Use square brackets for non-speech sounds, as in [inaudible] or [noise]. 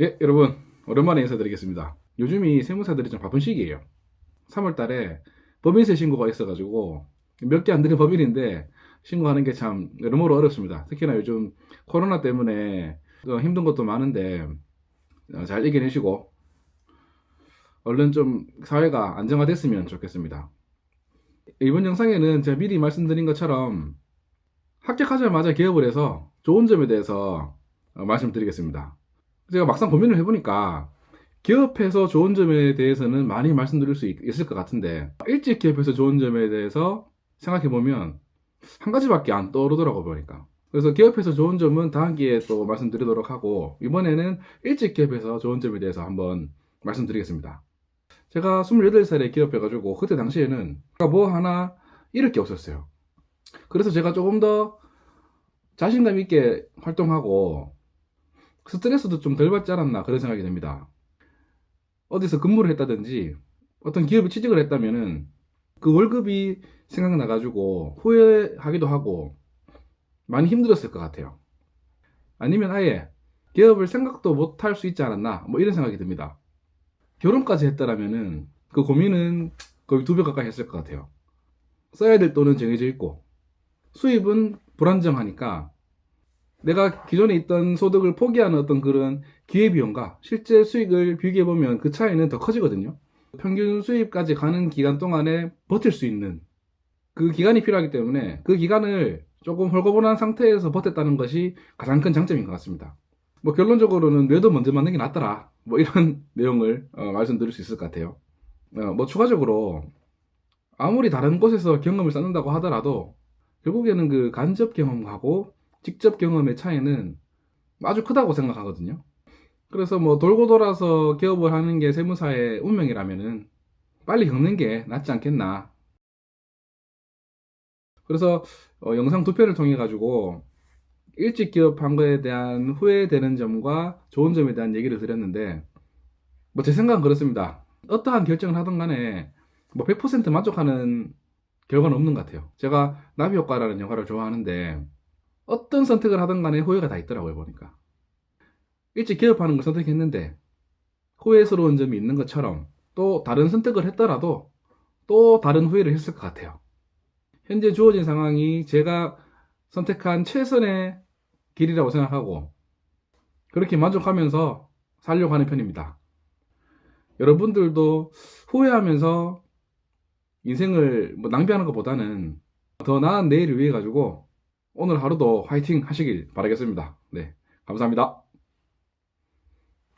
예, 여러분 오랜만에 인사드리겠습니다. 요즘이 세무사들이 좀 바쁜 시기예요. 3월달에 법인세 신고가 있어가지고 몇 개 안 되는 법인인데 신고하는 게 참 여러모로 어렵습니다. 특히나 요즘 코로나 때문에 또 힘든 것도 많은데 어, 잘 이겨내시고 얼른 좀 사회가 안정화됐으면 좋겠습니다. 이번 영상에는 제가 미리 말씀드린 것처럼 합격하자마자 개업을 해서 좋은 점에 대해서 어, 말씀드리겠습니다. 제가 막상 고민을 해보니까 기업해서 좋은 점에 대해서는 많이 말씀드릴 수 있, 을 것 같은데 일찍 기업해서 좋은 점에 대해서 생각해보면 한 가지밖에 안 떠오르더라고 보니까. 그래서 기업해서 좋은 점은 다음 기회에 또 말씀드리도록 하고 이번에는 일찍 기업해서 좋은 점에 대해서 한번 말씀드리겠습니다. 제가 28살에 기업해가지고 그때 당시에는 뭐 하나 잃을 게 없었어요. 그래서 제가 조금 더 자신감 있게 활동하고 스트레스도 좀 덜 받지 않았나 그런 생각이 듭니다. 어디서 근무를 했다든지 어떤 기업에 취직을 했다면은 그 월급이 생각나가지고 후회하기도 하고 많이 힘들었을 것 같아요. 아니면 아예 기업을 생각도 못 할 수 있지 않았나 뭐 이런 생각이 듭니다. 결혼까지 했다라면은 그 고민은 거의 두 배 가까이 했을 것 같아요. 써야 될 돈은 정해져 있고 수입은 불안정하니까 내가 기존에 있던 소득을 포기하는 어떤 그런 기회비용과 실제 수익을 비교해보면 그 차이는 더 커지거든요. 평균 수입까지 가는 기간 동안에 버틸 수 있는 그 기간이 필요하기 때문에 그 기간을 조금 헐거분한 상태에서 버텼다는 것이 가장 큰 장점인 것 같습니다. 뭐 결론적으로는 뇌도 먼저 맞는 게 낫더라. 뭐 이런 [laughs] 내용을 어, 말씀드릴 수 있을 것 같아요. 어, 뭐 추가적으로 아무리 다른 곳에서 경험을 쌓는다고 하더라도 결국에는 그 간접 경험하고 직접 경험의 차이는 아주 크다고 생각하거든요. 그래서 뭐 돌고 돌아서 기업을 하는 게 세무사의 운명이라면은 빨리 겪는 게 낫지 않겠나. 그래서 어, 영상 두 편을 통해 가지고 일찍 기업한 거에 대한 후회되는 점과 좋은 점에 대한 얘기를 드렸는데 뭐 제 생각은 그렇습니다. 어떠한 결정을 하든 간에 뭐 100% 만족하는 결과는 없는 것 같아요. 제가 나비 효과라는 영화를 좋아하는데 어떤 선택을 하든 간에 후회가 다 있더라고요, 보니까. 일찍 기업하는 걸 선택했는데 후회스러운 점이 있는 것처럼 또 다른 선택을 했더라도 또 다른 후회를 했을 것 같아요. 현재 주어진 상황이 제가 선택한 최선의 길이라고 생각하고 그렇게 만족하면서 살려고 하는 편입니다. 여러분들도 후회하면서 인생을 뭐 낭비하는 것보다는 더 나은 내일을 위해 가지고 오늘 하루도 화이팅 하시길 바라겠습니다. 네, 감사합니다.